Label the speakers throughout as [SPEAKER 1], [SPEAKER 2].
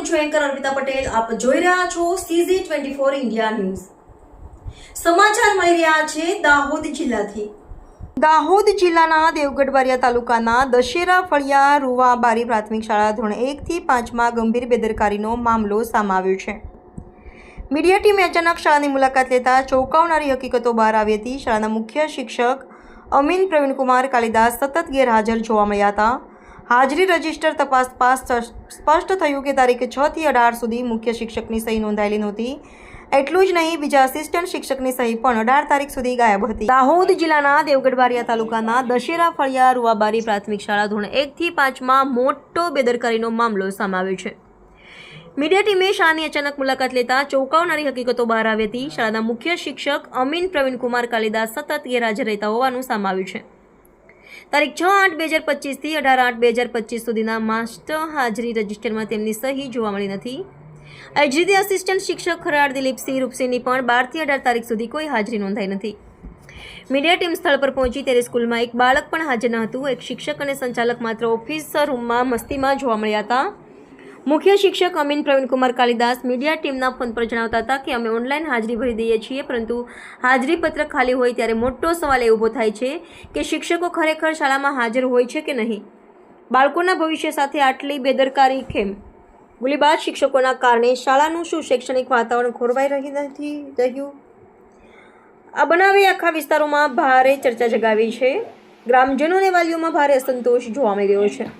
[SPEAKER 1] હું છું એન્કર અર્પિતા પટેલ. આપ જોઈ રહ્યા છો C Z twenty four India news સમાચાર મળી રહ્યા છે દાહોદ જિલ્લાથી. દાહોદ જિલ્લાના દેવગઢ બારિયા તાલુકાના દશેરા ફળિયા રૂવા બારી પ્રાથમિક શાળા ધોરણ એકથી પાંચમાં ગંભીર બેદરકારીનો મામલો સામે આવ્યો છે. મીડિયા ટીમે અચાનક શાળાની મુલાકાત લેતા ચોંકાવનારી હકીકતો બહાર આવી હતી. શાળાના મુખ્ય શિક્ષક અમીન પ્રવીણકુમાર કાલિદાસ સતત ગેરહાજર જોવા મળ્યા હતા. હાજરી રજિસ્ટર તપાસ પાસ સ્પષ્ટ થયું કે તારીખ છ થી અઢાર સુધી મુખ્ય શિક્ષકની સહી નોંધાયેલી નહોતી. એટલું જ નહીં, બીજા આસિસ્ટન્ટ શિક્ષકની સહી પણ અઢાર તારીખ સુધી ગાયબ હતી. દાહોદ જિલ્લાના દેવગઢ બારિયા તાલુકાના દશેરા ફળિયા રૂવાબારી પ્રાથમિક શાળા ધોરણ એકથી પાંચમાં મોટો બેદરકારીનો મામલો સામે છે. મીડિયા ટીમે શાળાની અચાનક મુલાકાત લેતા ચોંકાવનારી હકીકતો બહાર આવી હતી. શાળાના મુખ્ય શિક્ષક અમીન પ્રવીણકુમાર કાલિદાસ સતત ગેરહાજર રહેતા હોવાનું સામે છે. તારીખ છ આઠ બે હજાર પચીસથી અઢાર આઠ બે હજાર પચીસ સુધીના માસ્ટર હાજરી રજિસ્ટરમાં તેમની સહી જોવા મળી નથી. આ જ આસિસ્ટન્ટ શિક્ષક ખરાડ દિલીપસિંહ રૂપસિંહની પણ બારથી અઢાર તારીખ સુધી કોઈ હાજરી નોંધાઈ નથી. મીડિયા ટીમ સ્થળ પર પહોંચી ત્યારે સ્કૂલમાં એક બાળક પણ હાજર ન હતું. એક શિક્ષક અને સંચાલક માત્ર ઓફિસ રૂમમાં મસ્તીમાં જોવા મળ્યા હતા. મુખ્ય શિક્ષક અમીન પ્રવીણકુમાર કાલિદાસ મીડિયા ટીમના ફોન પર જણાવતા હતા કે અમે ઓનલાઈન હાજરી ભરી દઈએ છીએ, પરંતુ હાજરી પત્રક ખાલી હોય ત્યારે મોટો સવાલ એ ઊભો થાય છે કે શિક્ષકો ખરેખર શાળામાં હાજર હોય છે કે નહીં? બાળકોના ભવિષ્ય સાથે આટલી બેદરકારી કેમ? ગુલીબાદ શિક્ષકોના કારણે શાળાનું શું શૈક્ષણિક વાતાવરણ ખોરવાઈ રહી નથી રહ્યું? આ બનાવે આખા વિસ્તારોમાં ભારે ચર્ચા જગાવી છે. ગ્રામજનો અને વાલીઓમાં ભારે અસંતોષ જોવા મળી રહ્યો છે.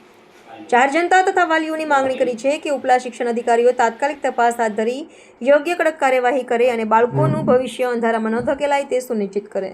[SPEAKER 1] ચાર જનતા તથા વાલીઓની માંગણી કરી છે કે ઉપલા શિક્ષણ અધિકારીઓ તાત્કાલિક તપાસ હાથ ધરી યોગ્ય કડક કાર્યવાહી કરે અને બાળકોનું ભવિષ્ય અંધારામાં ન ધકેલાય તે સુનિશ્ચિત કરે.